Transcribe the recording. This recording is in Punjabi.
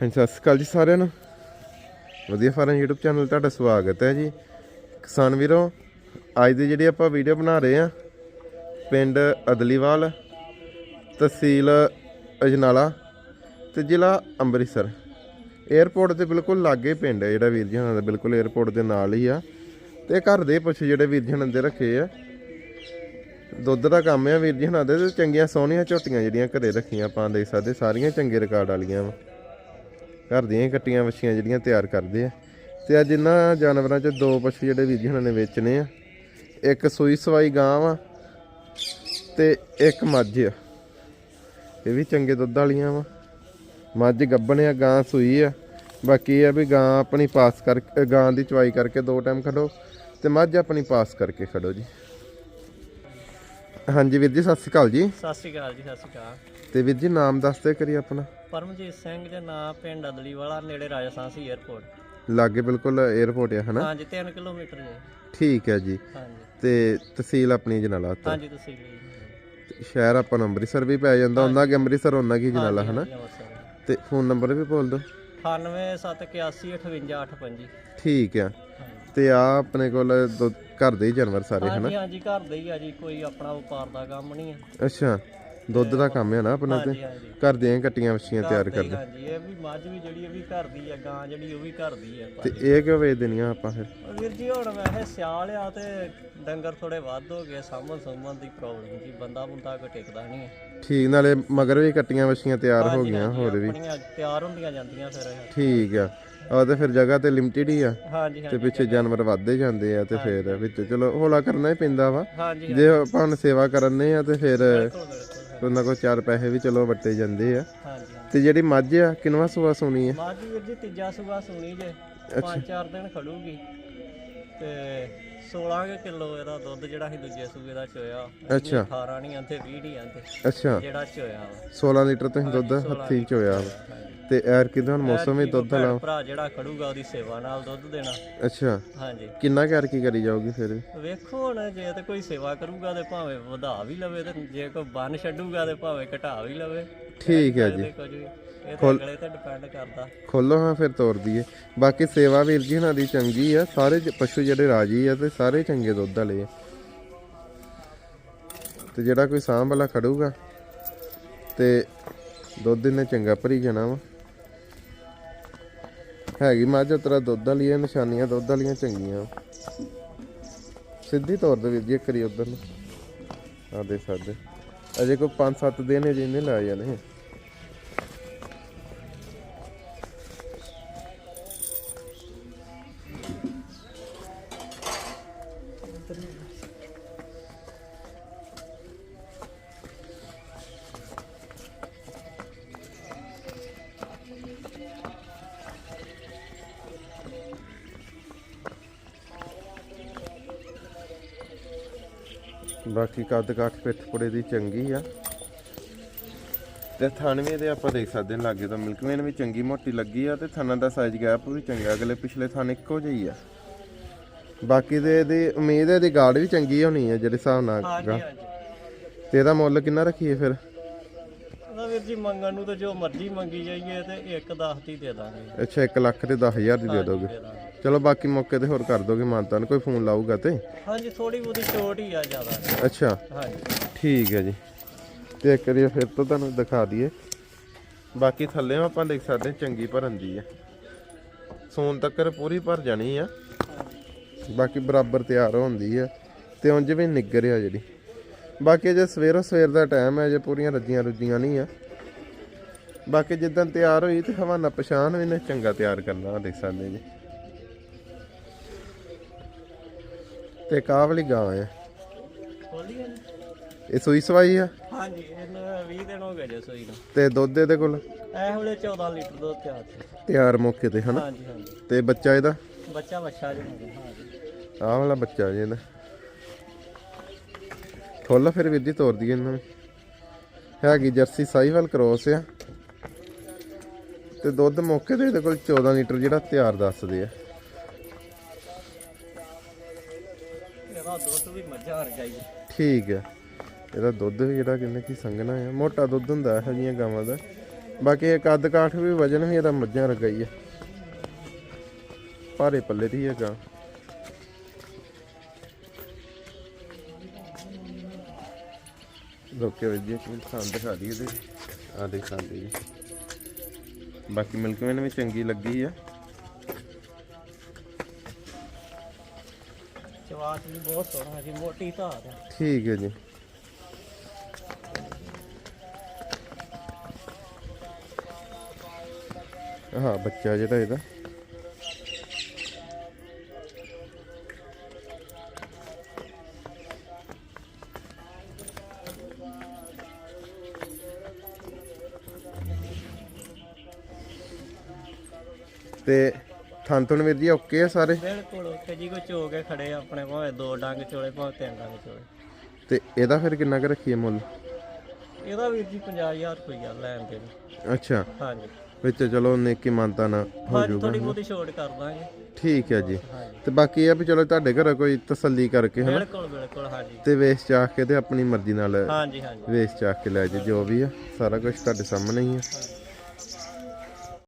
ਹਾਂਜੀ, ਸਤਿ ਸ਼੍ਰੀ ਅਕਾਲ ਜੀ ਸਾਰਿਆਂ ਨੂੰ। ਵਧੀਆ ਫਾਰਮ YouTube ਚੈਨਲ ਤੁਹਾਡਾ ਸਵਾਗਤ ਹੈ ਜੀ। ਕਿਸਾਨ ਵੀਰੋ, ਅੱਜ ਦੀ ਜਿਹੜੀ ਆਪਾਂ ਵੀਡੀਓ ਬਣਾ ਰਹੇ ਆ ਪਿੰਡ ਅਦਲੀਵਾਲ ਤਹਿਸੀਲ ਅਜਨਾਲਾ ਤੇ ਜ਼ਿਲ੍ਹਾ ਅੰਮ੍ਰਿਤਸਰ। 에ਅਰਪੋਰਟ ਦੇ ਬਿਲਕੁਲ ਲਾਗੇ ਪਿੰਡ ਹੈ ਜਿਹੜਾ ਵੀਰ ਜੀ ਹਣਾ ਦਾ, ਬਿਲਕੁਲ 에ਅਰਪੋਰਟ ਦੇ ਨਾਲ ਹੀ ਆ। ਤੇ ਘਰ ਦੇ ਪਸ਼ੂ ਜਿਹੜੇ ਵੀਰ ਜੀ ਹਣਾ ਦੇ ਰੱਖੇ ਆ। ਦੁੱਧ ਦਾ ਕੰਮ ਆ ਵੀਰ ਜੀ ਹਣਾ ਦੇ ਚੰਗੀਆਂ ਸੋਹਣੀਆਂ ਝੋਟੀਆਂ ਜਿਹੜੀਆਂ ਘਰੇ ਰੱਖੀਆਂ ਆਪਾਂ ਦੇਖ ਸਕਦੇ, ਸਾਰੀਆਂ ਚੰਗੇ ਰਿਕਾਰਡ ਵਾਲੀਆਂ ਵਾ। ਘਰ ਦੀਆਂ ਕੱਟੀਆਂ ਵੱਛੀਆਂ ਜਿਹੜੀਆਂ ਤਿਆਰ ਕਰਦੇ ਆ। ਤੇ ਅੱਜ ਇਹਨਾਂ ਜਾਨਵਰਾਂ 'ਚ ਦੋ ਪਸ਼ੂ ਜਿਹੜੇ ਵੀਰ ਜੀ ਹੁਣਾਂ ਨੇ ਵੇਚਣੇ ਆ। ਇੱਕ ਸੂਈ ਸਵਾਈ ਗਾਂ ਵਾ ਤੇ ਇੱਕ ਮੱਝ ਆ। ਇਹ ਵੀ ਚੰਗੇ ਦੁੱਧ ਵਾਲੀਆਂ ਵਾ। ਮੱਝ ਗੱਬਣ ਆ ਗਾਂ ਸੂਈ ਆ। ਬਾਕੀ ਇਹ ਆ ਵੀ ਗਾਂ ਆਪਣੀ ਪਾਸ ਕਰਕੇ ਗਾਂ ਦੀ ਚਵਾਈ ਕਰਕੇ ਦੋ ਟਾਈਮ ਖੜੋ ਤੇ ਮੱਝ ਆਪਣੀ ਪਾਸ ਕਰਕੇ ਖੜੋ ਜੀ। ਹਾਂਜੀ ਵੀਰ ਜੀ ਸਤਿ ਸ਼੍ਰੀ ਅਕਾਲ ਜੀ। ਸਤਿ ਸ਼੍ਰੀ ਅਕਾਲ ਜੀ ਸਤਿ ਸ਼੍ਰੀ ਅਕਾਲ। ਤੇ ਵੀਰ ਜੀ ਨਾਮ ਦੱਸਦੇ ਕਰੀ ਆਪਣਾ। ਪਰਮਜੀਤ ਸਿੰਘ ਦੇ ਨਾਂ ਪਿੰਡ ਅਦਲੀਵਾਲਾ ਨੇੜੇ ਰਾਜਸਥਾਨ 에ਅਰਪੋਰਟ ਲਾਗੇ ਬਿਲਕੁਲ 에ਅਰਪੋਰਟ ਆ ਹਨਾ? ਹਾਂਜੀ 3 ਕਿਲੋਮੀਟਰ ਜੇ। ਠੀਕ ਹੈ ਜੀ। ਹਾਂਜੀ। ਤੇ ਤਹਿਸੀਲ ਆਪਣੀ ਜਨਾਲਾ ਤੋਂ ਹਾਂਜੀ ਤੁਸੀਂ ਸ਼ਹਿਰ ਆਪਾਂ ਨੂੰ ਅੰਮ੍ਰਿਤਸਰ ਵੀ ਪੈ ਜਾਂਦਾ ਉਹਨਾਂ ਕਿ ਅੰਮ੍ਰਿਤਸਰ ਉਹਨਾਂ ਕੀ ਜਨਾਲਾ ਹਨਾ? ਤੇ ਫੋਨ ਨੰਬਰ ਵੀ ਬੋਲ ਦਿਓ। 978185 ਠੀਕ ਆ। ਤੇ ਆ ਆਪਣੇ ਕੋਲ ਦੁੱਧ- ਘਰ ਦੇ ਹੀ ਜਾਨਵਰ ਸਾਰੇ ਹਨਾ? ਹਾਂਜੀ ਹਾਂਜੀ ਘਰ ਦੇ ਹੀ ਆ ਜੀ ਕੋਈ ਆਪਣਾ ਵਪਾਰ ਦਾ ਕੰਮ ਨਹੀਂ ਹੈ ਅੱਛਾ। ਦੁੱਧ ਦਾ ਕੰਮ ਹੈ ਨਾ ਆਪਣਾ ਤੇ? ਹਾਂਜੀ ਹਾਂਜੀ। ਘਰ ਦੀਆਂ ਕੱਟੀਆਂ ਵੱਛੀਆਂ ਤਿਆਰ ਕਰਦੇ। ਹਾਂਜੀ ਇਹ ਵੀ ਮੱਝ ਵੀ ਜਿਹੜੀ ਇਹ ਵੀ ਘਰ ਦੀ ਆ ਗਾਂ ਜਿਹੜੀ ਉਹ ਵੀ ਘਰ ਦੀ ਆ। ਤੇ ਇਹ ਕਿਉਂ ਵੇਚ ਦੇਣੀਆਂ ਆਪਾਂ ਫਿਰ? ਉਹ ਵੀਰ ਜੀ ਹੁਣ ਵੈਸੇ ਸਿਆਲ ਆ ਤੇ ਡੰਗਰ ਥੋੜੇ ਵੱਧ ਹੋ ਗਏ ਸਾਂਭਣ ਸੁੰਭਣ ਦੀ ਪ੍ਰੋਬਲਮ ਜੀ ਬੰਦਾ ਬੰਦਾ ਕੋ ਟਿਕਦਾ ਨਹੀਂ ਹੈ ਠੀਕ ਨਾਲੇ ਮਗਰ ਵੀ ਕੱਟੀਆਂ ਵੱਛੀਆਂ ਤਿਆਰ ਹੋ ਗਈਆਂ ਹੋਰ ਵੀ। ਆਪਣੀਆਂ ਤਿਆਰ ਹੁੰਦੀਆਂ ਜਾਂਦੀਆਂ ਫਿਰ। ਇਹ। ਠੀਕ ਆ। ਆ ਤੇ ਫਿਰ ਜਗ੍ਹਾ ਤੇ ਲਿਮਟਿਡ ਹੀ ਆ। ਹਾਂਜੀ ਤੇ ਹਾਂਜੀ ਪਿੱਛੇ ਜਾਨਵਰ ਵੱਧਦੇ ਜਾਂਦੇ ਆ ਤੇ ਫਿਰ ਵਿੱਚ ਚਲੋ ਹੌਲਾ ਕਰਨਾ ਹੀ ਪੈਂਦਾ ਵਾ। ਹਾਂਜੀ ਜੇ ਆਪਾਂ ਹੁਣ ਸੇਵਾ ਕਰਨੇ ਆ ਤੇ ਫਿਰ ਬਿਲਕੁਲ ਬਿਲਕੁਲ। ਉਹਨਾਂ ਕੋਲ ਚਾਰ ਪੈਸੇ ਵੀ ਚਲੋ ਵੱਟੇ ਜਾਂਦੇ ਆ। ਹਾਂਜੀ ਤੇ ਜਿਹੜੀ ਮੱਝ ਆ ਕਿੰਨਵਾ ਸੂਆ ਸੋਣੀ ਆ? ਮਾਜੀ ਵੀਰ ਜੀ ਤੀਜਾ ਸੂਆ ਸੁਣੀ ਜੇ। ਪੰਜ ਚਾਰ ਦਿਨ ਖੜੂਗੀ। ਤੇ 16 ਕੁ ਕਿਲੋ ਇਹਦਾ ਦੁੱਧ ਜਿਹੜਾ ਸੀ ਦੂਜੇ ਸੂਏ ਦਾ ਚੋਇਆ। ਅੱਛਾ। 18 ਨਹੀਂ ਆਂਦੇ 20 ਨਹੀਂ ਆਂਦੇ ਅੱਛਾ। ਜਿਹੜਾ ਚੋਇਆ ਵਾ। 16 ਲੀਟਰ ਤੁਸੀਂ ਦੁੱਧ ਹੱਥੀ ਚ ਹੋਇਆ ਵਾ। ਤੇ ਐਰ ਕਿਦਾਂ ਮੌਸਮ ਵੀ ਦੁੱਧ ਭੈਣ ਭਰਾ ਜਿਹੜਾ ਖੜੂਗਾ ਉਹਦੀ ਸੇਵਾ ਨਾਲ ਦੁੱਧ ਦੇਣਾ। ਅੱਛਾ। ਹਾਂਜੀ। ਕਿੰਨਾ ਐਰ ਕੀ ਕਰੀ ਜਾਊਗੀ ਫਿਰ? ਵੇਖੋ ਹੁਣ ਜੇ ਤੇ ਕੋਈ ਸੇਵਾ ਕਰੂਗਾ ਤੇ ਭਾਵੇਂ ਵਧਾ ਵੀ ਲਵੇ ਤੇ ਜੇ ਕੋਈ ਬੰਨ ਛੱਡੂਗਾ ਤੇ ਭਾਵੇਂ ਘਟਾ ਵੀ ਲਵੇ। ਠੀਕ ਹੈ ਜੀ। ਤਾਂ ਡਿਪੈਂਡ ਕਰਦਾ। ਖੋਲੋ ਹਾਂ ਫਿਰ ਤੋਰ ਦਈਏ ਬਾਕੀ ਸੇਵਾ ਵੀਰ ਜੀ ਉਹਨਾਂ ਦੀ ਚੰਗੀ ਆ। ਸਾਰੇ ਜ- ਪਸ਼ੂ ਜਿਹੜੇ ਰਾਜੀ ਆ ਤੇ ਸਾਰੇ ਚੰਗੇ ਦੁੱਧ ਵਾਲੇ ਆ। ਤੇ ਜਿਹੜਾ ਕੋਈ ਸਾਂਭ ਵਾਲਾ ਖੜੂਗਾ ਤੇ ਦੁੱਧ ਇਹਨੇ ਚੰਗਾ ਭਰੀ ਜਾਣਾ ਵਾ। ਹੈਗੀ ਮੱਝ ਉਤਰਾ ਦੁੱਧ ਵਾਲੀ ਆ ਨਿਸ਼ਾਨੀਆਂ ਦੁੱਧ ਵਾਲੀਆਂ ਚੰਗੀਆਂ। ਸਿੱਧੀ ਤੌਰ ਤੇ ਵੀਰ ਜੀ ਕਰੀ ਉਧਰ ਨੂੰ। ਆ ਦੇ ਸਕਦੇ। ਅਜੇ ਕੋਈ 5-7 ਦਿਨ ਅਜੇ ਇਹਨੇ ਲਾ ਜਾਣੇ ਬਾਕੀ ਕੱਦ ਕਾਠ ਪਿੱਠ ਪੁੜੇ ਦੀ ਚੰਗੀ ਆ। ਤੇ ਥਾਨਵੇਂ ਦੇ ਆਪਾਂ ਦੇਖ ਸਕਦੇ ਹਾਂ ਲਾਗੇ ਤਾਂ ਮਿਲਕਵੇਨ ਵੀ ਚੰਗੀ ਮੋਟੀ ਲੱਗੀ ਆ ਤੇ ਥਾਨਾਂ ਦਾ ਸਾਈਜ਼ ਗੈਪ ਵੀ ਚੰਗਾ ਅਗਲੇ ਪਿਛਲੇ ਥਾਨ ਇੱਕੋ ਜਿਹੀ ਆ। ਬਾਕੀ ਦੇ ਇਹਦੀ ਉਮੀਦ ਹੈ ਇਹਦੀ ਗਾਰਡ ਵੀ ਚੰਗੀ ਹੋਣੀ ਆ ਜਿਹੜੇ ਹਿਸਾਬ ਨਾਲ ਹਾਂਜੀ ਗਾ। ਤੇ ਇਹਦਾ ਮੁੱਲ ਕਿੰਨਾ ਰੱਖੀਏ ਫਿਰ? ਉਹਦਾ ਵੀਰ ਜੀ ਮੰਗਣ ਨੂੰ ਤਾਂ ਜੋ ਮਰਜ਼ੀ ਮੰਗੀ ਜਾਈਏ ਤੇ ਇੱਕ 10 ਦੀ ਦੇ ਦਾਂਗੇ। ਅੱਛਾ 1 ਲੱਖ ਤੇ 10000 ਦੀ ਦੇ ਦੋਗੇ। ਦੇ ਦਾਂਗੇ। ਚਲੋ ਬਾਕੀ ਮੌਕੇ ਤੇ ਹੋਰ ਕਰ ਦੋਗੇ ਮਾਨਤਾ ਨੂੰ ਕੋਈ ਫੋਨ ਲਾਊਗਾ ਤੇ? ਹਾਂਜੀ ਥੋੜੀ ਬਹੁਤੀ ਛੋਟ ਹੀ ਆ ਜ਼ਿਆਦਾ। ਅੱਛਾ। ਹਾਂਜੀ। ਠੀਕ ਹੈ ਜੀ। ਤੇ ਇੱਕ ਵਾਰੀ ਫਿਰ ਤੋਂ ਤੁਹਾਨੂੰ ਦਿਖਾ ਦਈਏ। ਬਾਕੀ ਥੱਲੇ ਆਪਾਂ ਦੇਖ ਸਕਦੇ ਹਾਂ ਚੰਗੀ ਭਰਨ ਦੀ ਹੈ ਸੋਨ ਤੱਕਰ ਪੂਰੀ ਭਰ ਜਾਣੀ ਆ। ਬਾਕੀ ਬਰਾਬਰ ਤਿਆਰ ਹੁੰਦੀ ਆ। ਤੇ ਉਂਝ ਵੀ ਨਿੱਗਰ ਆ ਜਿਹੜੀ। ਬਾਕੀ ਜੇ ਸਵੇਰੋ ਸਵੇਰ ਦਾ ਟਾਈਮ ਹੈ ਜੇ ਪੂਰੀਆਂ ਰੱਜੀਆਂ ਰੁੱਜੀਆਂ ਨਹੀਂ ਆ। ਬਾਕੀ ਜਿੱਦਾਂ ਤਿਆਰ ਹੋਈ ਤੇ ਹਵਾਨਾ ਪਛਾਣ ਵੀ ਨੇ ਚੰਗਾ ਤਿਆਰ ਕਰਨਾ ਦੇਖ ਸਕਦੇ ਜੀ। ਤੇ ਕਾਹ ਵਾਲੀ ਗਾਂ ਹੈ। ਇਹ ਸੂਈ ਸਵਾਈ ਆ? ਹਾਂਜੀ ਇਹਨੂੰ 20 ਦਿਨ ਹੋ ਗਏ ਜੇ ਸੋਈ ਨੂੰ। ਤੇ ਦੁੱਧ ਇਹਦੇ ਕੋਲ? ਇਹ ਵੇਲੇ 14 ਲੀਟਰ ਦੁੱਧ ਤਿਆਰ ਸੀ। ਤਿਆਰ ਮੌਕੇ ਤੇ ਹਨਾ? ਹਾਂਜੀ ਹਾਂਜੀ। ਤੇ ਬੱਚਾ ਇਹਦਾ? ਬੱਚਾ ਵੱਛਾ ਆਹ ਵਾਲਾ ਬੱਚਾ ਜੀ ਇਹਦਾ। ਖੋਲੋ ਫਿਰ ਜੀ ਤੋਰ ਦਈਏ ਇਹਨਾਂ ਨੂੰ। ਹੈਗੀ ਜਰਸੀ ਸਾਈਵਾਲ ਕ੍ਰੋਸ ਆ। ਤੇ ਦੁੱਧ ਮੌਕੇ ਤੇ ਇਹਦੇ ਕੋਲ 14 ਲੀਟਰ ਜਿਹੜਾ ਤਿਆਰ ਦੱਸਦੇ ਆ ਇਹਦਾ ਦੁੱਧ ਵੀ ਮੱਝਾਂ ਵਰਗਾ ਹੈ। ਇਹਦਾ ਦੁੱਧ ਵੀ ਜਿਹੜਾ ਕਿੰਨੇ ਕੀ ਸੰਘਣਾ ਆ ਮੋਟਾ ਦੁੱਧ ਹੁੰਦਾ ਇਹੋ ਜਿਹੀਆਂ ਗਾਵਾਂ ਦਾ। ਬਾਕੀ ਇਹ ਕੱਦ ਕਾਠ ਵੀ ਵਜਨ ਵੀ ਇਹਦਾ ਮੱਝਾਂ ਵਰਗਾ ਹੀ ਆ ਭਾਰੇ ਪੱਲੇ ਦੀ ਹੈਗਾ ਲੋਕੇ ਵਧੀਆ ਕਿ ਥਾਂ ਦਿਖਾ ਦਈਏ ਇਹਦੇ। ਆ ਦਿਖਾ ਦਈਏ ਬਾਕੀ ਮਿਲਕਮੈਨ ਵੀ ਚੰਗੀ ਲੱਗੀ ਆ। ਚਵਾਤ ਵੀ ਬਹੁਤ ਸੋਹਣਾ ਜੀ, ਮੋਟੀ ਧਾਰ ਆ। ਠੀਕ ਹੈ ਜੀ। ਹਾਂ ਬੱਚਾ ਜਿਹੜਾ ਇਹਦਾ। ਤੇ ਥਣ ਤੁਣ ਵੀਰ ਜੀ ਓਕੇ ਆ ਸਾਰੇ? ਬਿਲਕੁਲ ਉੱਥੇ ਜੀ ਕੋ ਚੋ ਕੇ ਖੜੇ ਆ ਆਪਣੇ ਭਾਵੇਂ ਦੋ ਡੰਗ ਚੋਲੇ ਭਾਵੇਂ ਤਿੰਨ ਡੰਗ ਚੋਲੇ। ਤੇ ਇਹਦਾ ਫਿਰ ਕਿੰਨਾ ਕੁ ਰੱਖੀਏ ਮੁੱਲ? ਇਹਦਾ ਵੀਰ ਜੀ 50000 ਰੁਪਈਆ ਲੈਣ ਦੇ। ਅੱਛਾ। ਹਾਂਜੀ। ਵਿੱਚ ਚਲੋ ਨੇਕੀ ਮੰਨਤਾ ਨਾ ਹੋ ਜਾਊਗਾ ਥੋੜੀ ਬਹੁਤੀ ਛੋਟ ਕਰ ਦਾਂਗੇ। ਠੀਕ ਹੈ ਜੀ। ਤੇ ਬਾਕੀ ਇਹ ਆ ਵੀ ਚਲੋ ਤੁਹਾਡੇ ਘਰ ਕੋਈ ਤਸੱਲੀ ਕਰਕੇ ਹਨਾ? ਬਿਲਕੁਲ ਬਿਲਕੁਲ ਹਾਂਜੀ। ਤੇ ਵੇਚ ਚਾਖ ਕੇ ਤੇ ਆਪਣੀ ਮਰਜ਼ੀ ਨਾਲ ਹਾਂਜੀ ਹਾਂਜੀ। ਵੇਚ ਚਾਖ ਕੇ ਲੈ ਜੇ ਜੋ ਵੀ ਆ ਸਾਰਾ ਕੁਝ ਤੁਹਾਡੇ ਸਾਹਮਣੇ ਹੀ ਆ।